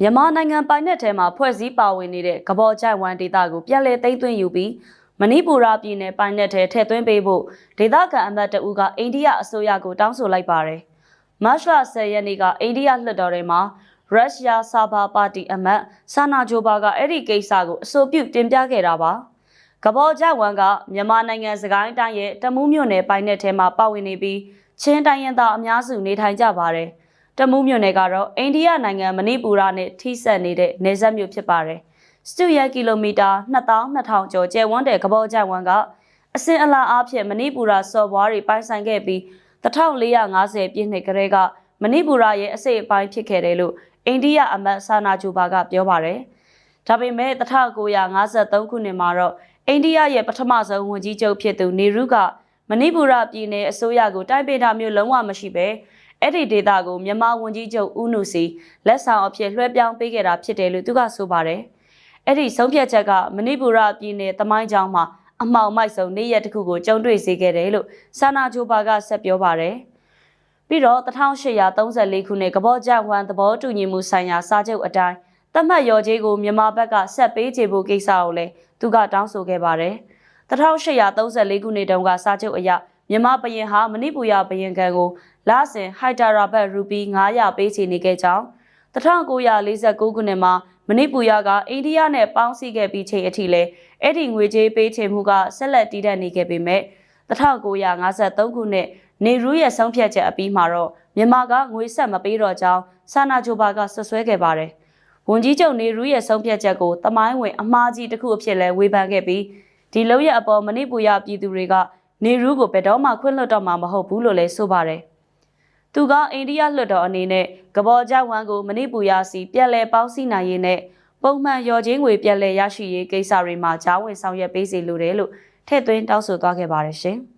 မြန်မာနိုင်ငံပိုင်နက်ထဲမှာဖွဲ့စည်းပါဝင်နေတဲ့ကဘောကြိုက်ဝမ်ဒေသကိုပြန်လည်သိမ်းသွင်းယူပြီးမဏိပူရပြည်နယ်ပိုင်နက်ထဲထည့်သွင်းပေးဖို့ဒေသခံအမတ်တအူးကအိန္ဒိယအစိုးရကိုတောင်းဆိုလိုက်ပါတယ်။မတ်လ10ရက်နေ့ကအိန္ဒိယလွှတ်တော်ထဲမှာရုရှားဆာဘာပါတီအမတ်ဆာနာဂျိုဘာကအဲ့ဒီကိစ္စကိုအဆိုပြုတင်ပြခဲ့တာပါ။ကဘောကြဝမ်ကမြန်မာနိုင်ငံစကိုင်းတိုင်းရဲ့တမူးမြို့နယ်ပိုင်နက်ထဲမှာပါဝင်နေပြီးချင်းတိုင်းရင်းသားအများစုနေထိုင်ကြပါတယ်။ တမူးမြို့နယ်ကတော့အိန္ဒိယနိုင်ငံမဏိပူရနဲ့ထိစပ်နေတဲ့နယ်စပ်မြို့ဖြစ်ပါတယ်။စတူရကီလိုမီတာ2200ကျော်ကျယ်ဝန်းတဲ့ကဘောကြဝမ်ကအစင်အလာအားဖြင့်မဏိပူရစော်ဘွားတွေပိုင်ဆိုင်ခဲ့ပြီး1450ပြည့်နှစ်ကလေးကမဏိပူရရဲ့အစိတ်အပိုင်းဖြစ်ခဲ့တယ်လို့အိန္ဒိယအမတ်ဆာနာဂျူဘာကပြောပါတယ်။ဒါပေမဲ့1953ခုနှစ်မှာတော့အိန္ဒိယရဲ့ပထမဆုံးဝန်ကြီးချုပ်ဖြစ်သူနေရုကမဏိပူရပြည်နယ်အစိုးရကိုတိုက်ပေးတာမျိုးလုံးဝမရှိပဲ အဲ့ဒီဒေသကိုမြန်မာဝန်ကြီးချုပ်ဦးနုစီလက်ဆောင်အဖြစ်လွှဲပြောင်းပေးခဲ့တာဖြစ်တယ်လို့သူကဆိုပါတယ်။အဲ့ဒီဆုံးဖြတ်ချက်ကမဏိပူရပြည်နယ်တမိုင်းကျောင်းမှာအမှောင်မိုက်ဆုံးနေ့ရက်တစ်ခုကိုကြုံတွေ့စေခဲ့တယ်လို့ဆာနာဂျိုဘာကဆက်ပြောပါတယ်။ပြီးတော့1834ခုနှစ်ကဘော့ကြဝမ်သဘောတူညီမှုဆိုင်ရာစာချုပ်အတိုင်းတတ်မှတ်ရော်ကြီးကိုမြန်မာဘက်ကဆက်ပေးချေဖို့ကိစ္စကိုလည်းသူကတောင်းဆိုခဲ့ပါတယ်။1834ခုနှစ်တုန်းကစာချုပ်အရမြန်မာဘရင်ဟာမဏိပူရဘရင်ကံကို လစဉ်ဟိုက်တာရာဘတ်ရူပီ900ပေးချေနေခဲ့ကြောင်း1949ခုနှစ်မှာမဏိပူရကအိန္ဒိယနဲ့ပေါင်းစည်းခဲ့ပြီးချိန်အထိလဲအဲ့ဒီငွေကြေးပေးချေမှုကဆက်လက်တည်တတ်နေခဲ့ပေမဲ့1953ခုနှစ်နေရူးရဲ့ဆုံးဖြတ်ချက်အပြီးမှာတော့မြန်မာကငွေဆက်မပေးတော့ကြောင်းဆာနာဂျိုဘာကဆွဆွဲခဲ့ပါတယ်။ဝန်ကြီးချုပ်နေရူးရဲ့ဆုံးဖြတ်ချက်ကိုတမိုင်းဝင်အမှားကြီးတစ်ခုအဖြစ်လဲဝေဖန်ခဲ့ပြီးဒီလောက်ရအပေါ်မဏိပူရပြည်သူတွေကနေရူးကိုဘယ်တော့မှခွင့်လွှတ်တော့မှာမဟုတ်ဘူးလို့လဲဆိုပါတယ်။ သူကအိန္ဒိယလွှတ်တော်အနေနဲ့ကဘော်ကြဝမ်ကိုမဏိပူရစီပြန်လည်ပေါင်းစည်းနိုင်ရေးနဲ့ပုံမှန်ရော်ချင်းငွေပြန်လည်ရရှိရေးကိစ္စတွေမှာဂျားဝင်ဆောင်ရွက်ပေးစီလိုတယ်လို့ထည့်သွင်းတောင်းဆိုသွားခဲ့ပါတယ်ရှင်။